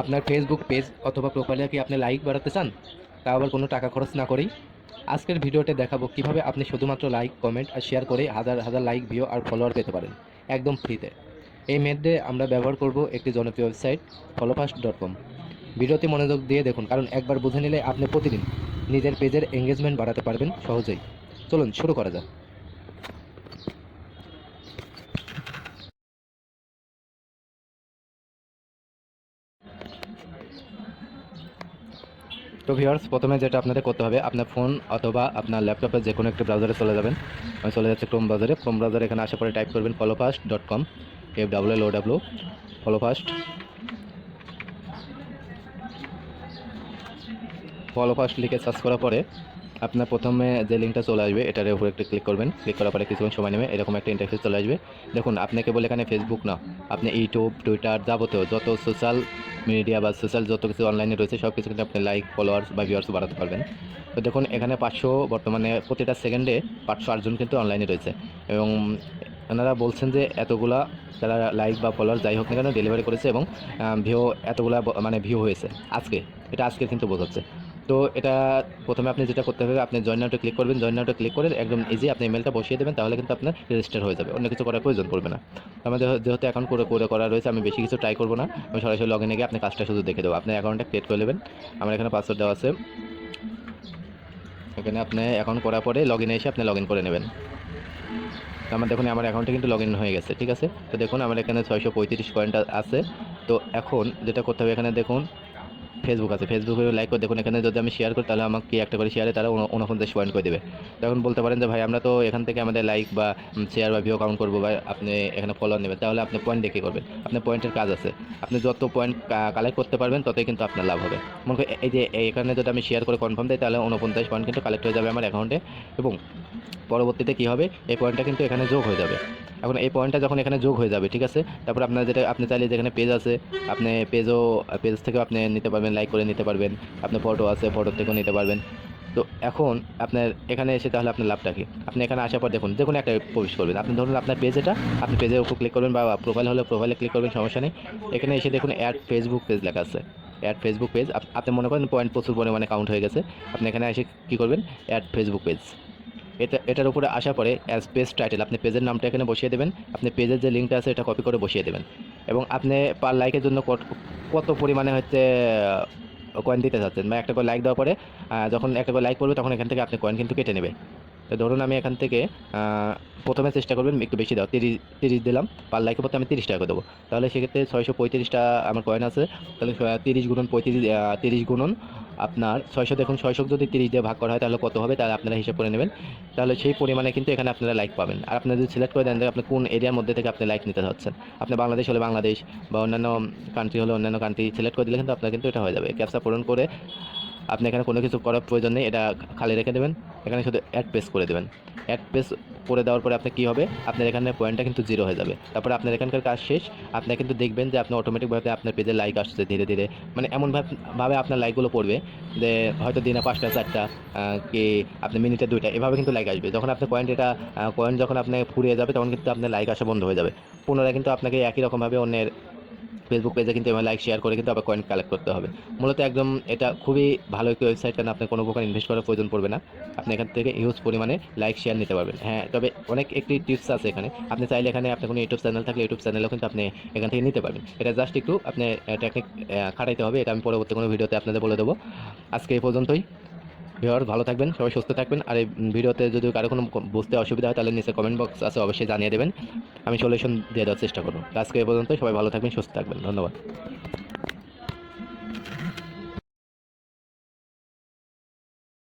আপনার Facebook page অথবা প্রোফাইলে কি আপনি লাইক বাড়াতে চান? তা আবার কোনো টাকা খরচ না করেই আজকের ভিডিওতে দেখাবো কীভাবে আপনি শুধুমাত্র লাইক কমেন্ট আর শেয়ার করে হাজার হাজার লাইক ভিউ আর ফলোয়ার পেতে পারেন একদম ফ্রিতে এই মেথডে আমরা ব্যবহার করব একটি জনপ্রিয় ওয়েবসাইট ফলোফাস্ট ডট কম ভিডিওতে মনোযোগ দিয়ে দেখুন, কারণ একবার বুঝে নিলে আপনি প্রতিদিন নিজের পেজের এঙ্গেজমেন্ট বাড়াতে পারবেন সহজেই। চলুন শুরু করা যাক। তো ভিউয়ার্স প্রথমে যেটা আপনাদের করতে হবে, আপনার ফোন অথবা আপনার ল্যাপটপে যে কোনো একটি ব্রাউজারে চলে যাবেন। আমি চলে যাচ্ছে ক্রোম ব্রাউজারে ক্রোম ব্রাউজারে এখানে আসার পরে টাইপ করবেন follow fast dot com F W L O W follow fast follow fast লিখে সার্চ করার পরে আপনার প্রথমে যে লিঙ্কটা চলে আসবে, এটার উপরে একটু ক্লিক করবেন। ক্লিক করার পরে কিছুক্ষণ সময় নেবে, এরকম একটা ইন্টারফেস চলে আসবে। দেখুন আপনি কেবল এখানে ফেসবুক না, আপনি ইউটিউব টুইটার যাবতীয় যত সোশ্যাল মিডিয়া বা সোশ্যাল যত কিছু অনলাইনে রয়েছে সব কিছু কিন্তু আপনি লাইক ফলোয়ার্স বা ভিউয়ার্স বাড়াতে পারবেন। তো দেখুন, এখানে পাঁচশো বর্তমানে প্রতিটা সেকেন্ডে পাঁচশো আটজন কিন্তু অনলাইনে রয়েছে। এবং ওনারা বলছেন যে এতগুলা তারা লাইক বা ফলোয়ার যাই হোক না কেন ডেলিভারি করেছে এবং ভিউ এতগুলা মানে ভিউ হয়েছে। আজকে, এটা আজকে কিন্তু বোঝাচ্ছে। তো এটা প্রথমে আপনি যেটা করতে হবে, আপনি জয়েন নাউটে ক্লিক করবেন। জয়েন নাউটে ক্লিক করে একদম ইজি আপনি ইমেলটা বসিয়ে দেবেন, তাহলে কিন্তু আপনার রেজিস্টার হয়ে যাবে। অন্য কিছু করার প্রয়োজন পড়বে না। আমাদের যেহেতু অ্যাকাউন্ট করে করে করা রয়েছে, আমি বেশি কিছু ট্রাই করব না। আমি সরাসরি লগ ইনে গিয়ে আপনি কাজটা শুধু দেখে দেবো। আপনি অ্যাকাউন্টটা ক্রিয়েট করে নেবেন। আমার এখানে পাসওয়ার্ড দেওয়া আছে। এখানে আপনি অ্যাকাউন্ট করার পরে লগ ইনে এসে আপনি লগ ইন করে নেবেন। আমার দেখুন, আমার অ্যাকাউন্টে কিন্তু লগ ইন হয়ে গেছে, ঠিক আছে? তো দেখুন, আমার এখানে ছয়শো পঁয়ত্রিশ পয়েন্ট আছে। তো এখন যেটা করতে হবে, এখানে দেখুন ফেসবুক আছে। ফেসবুকে লাইক করে দেখুন। এখানে যদি আমি শেয়ার করি, তাহলে আমাকে একটা করে শেয়ারে তারা উন- উনপঞ্চাশ পয়েন্ট করে দেবে। তখন বলতে পারেন যে, ভাই, আমরা তো এখান থেকে আমাদের লাইক বা শেয়ার বা ভিউ কাউন্ট করব বা, আপনি এখানে ফলো নেবেন। তাহলে আপনি পয়েন্ট দেখে করবেন? আপনার পয়েন্টের কাজ আছে। আপনি যত পয়েন্ট কালেক্ট করতে পারবেন, ততই কিন্তু আপনার লাভ হবে। মনে করি এই যে, এখানে যদি আমি শেয়ার করে কনফার্ম দিই, তাহলে উনপঞ্চাশ পয়েন্ট কিন্তু কালেক্ট হয়ে যাবে আমার অ্যাকাউন্টে এবং পরবর্তীতে কী হবে? এই পয়েন্টটা কিন্তু এখানে যোগ হয়ে যাবে। এখন এই পয়েন্টটা যখন এখানে যোগ হয়ে যাবে, ঠিক আছে? তারপর আপনার যেটা, আপনি চাইলে যেখানে পেজ আছে, আপনি পেজও পেজ থেকেও আপনি নিতে পারবেন লাইক করে নিতে পারবেন, আপনার ফটো আছে ফটো থেকেও নিতে পারবেন। তো এখন আপনার এখানে এসে তাহলে আপনার লাভটা কি? আপনি এখানে আসার পর দেখুন যে কোনো একটা প্রবেশ করবেন। আপনি ধরুন আপনার পেজ এটা, আপনি পেজের উপর ক্লিক করবেন বা প্রোফাইল হলে প্রোফাইলে ক্লিক করবেন, সমস্যা নেই। এখানে এসে দেখুন অ্যাড ফেসবুক পেজ লেখা আছে। অ্যাড ফেসবুক পেজ আপনি মনে করেন পয়েন্ট প্রচুর পরিমাণে কাউন্ট হয়ে গেছে। আপনি এখানে এসে কী করবেন? অ্যাড ফেসবুক পেজ এটা, এটার উপরে আসার পরে অ্যাজ পেজ টাইটেল আপনি পেজের নামটা এখানে বসিয়ে দেবেন। আপনি পেজের যে লিঙ্কটা আছে, এটা কপি করে বসিয়ে দেবেন। এবং আপনি পার লাইকের জন্য কত- পরিমাণে হচ্ছে কয়েন দিতে চাচ্ছেন? বা একটা করে লাইক দেওয়ার পরে যখন একটা করে লাইক করবে তখন এখান থেকে আপনি কয়েন কিন্তু কেটে নেবে। তো ধরুন আমি এখান থেকে প্রথমে চেষ্টা করবেন একটু বেশি দেওয়া তিরিশ তিরিশ দিলাম পার লাইকের প্রতি আমি তিরিশ টাকা দেবো। তাহলে সেক্ষেত্রে ছয়শো পঁয়ত্রিশটা আমার কয়েন আছে। তাহলে তিরিশ গুণন পঁয়ত্রিশ তিরিশ গুণন আপনার ছয়শো দেখুন, ছয়শো যদি তিরিশ দিয়ে ভাগ করা হয়, তাহলে কত হবে? তাহলে আপনারা হিসাব করে নেবেন। তাহলে সেই পরিমাণে কিন্তু এখানে আপনারা লাইক পাবেন। আর আপনারা যদি সিলেক্ট করে দেন আপনি কোন এরিয়ার মধ্যে থেকে আপনি লাইক নিতে চাচ্ছেন? আপনি বাংলাদেশ হলে বাংলাদেশ, বা অন্যান্য কান্ট্রি হলে অন্যান্য কান্ট্রি সিলেক্ট করে দিলে কিন্তু আপনার কিন্তু এটা হয়ে যাবে। ক্যাপসা পূরণ করে আপনি এখানে কোনো কিছু করার প্রয়োজন নেই, এটা খালি রেখে দেবেন। এখানে শুধু অ্যাড পেস করে দেবেন। অ্যাড পেস করে দেওয়ার পরে আপনি কী হবে? আপনার এখানে পয়েন্টটা কিন্তু জিরো হয়ে যাবে। তারপরে আপনার এখানকার কাজ শেষ। আপনি কিন্তু দেখবেন যে আপনি অটোমেটিকভাবে আপনার পেজে লাইক আসছে ধীরে ধীরে। মানে এমনভাবে ভাবে আপনার লাইকগুলো পড়বে যে হয়তো দিনে পাঁচটা, চারটা কি আপনি মিনিটে দুইটা, এভাবে কিন্তু লাইক আসবে। যখন আপনার পয়েন্ট এটা পয়েন্ট যখন আপনি ফুরিয়ে যাবে, তখন কিন্তু আপনার লাইক আসা বন্ধ হয়ে যাবে। পুনরায় কিন্তু আপনাকে একই রকমভাবে অন্যের ফেসবুক পেজে কিন্তু লাইক শেয়ার করে কিন্তু আবার কয়েন কালেক্ট করতে হবে। মূলত একদম এটা খুবই ভালো একটি ওয়েবসাইট কারণ আপনার কোনো প্রকার ইনভেস্ট করার প্রয়োজন পড়বে না। আপনি এখান থেকে হিউজ পরিমাণে লাইক শেয়ার নিতে পারবেন। হ্যাঁ তবে অনেক একটি টিপস আছে এখানে। আপনি চাইলে এখানে আপনার কোনো ইউটিউব চ্যানেল থাকলে ইউটিউব চ্যানেলও কিন্তু আপনি এখান থেকে নিতে পারবেন। এটা জাস্ট একটু আপনি টেকনিক খাটাইতে হবে। এটা আমি পরবর্তী কোনো ভিডিওতে আপনাদের বলে দেবো। আজকে এই পর্যন্তই। ভিওর ভালো থাকবেন, সবাই সুস্থ থাকবেন। আর এই ভিডিওতে যদি কারও কোনো বুঝতে অসুবিধা হয়, তাহলে নিচে কমেন্ট বক্স আছে, অবশ্যই জানিয়ে দেবেন। আমি সলিউশন দিয়ে দেওয়ার চেষ্টা করব। আজকে এই পর্যন্ত সবাই ভালো থাকবেন, সুস্থ থাকবেন। ধন্যবাদ।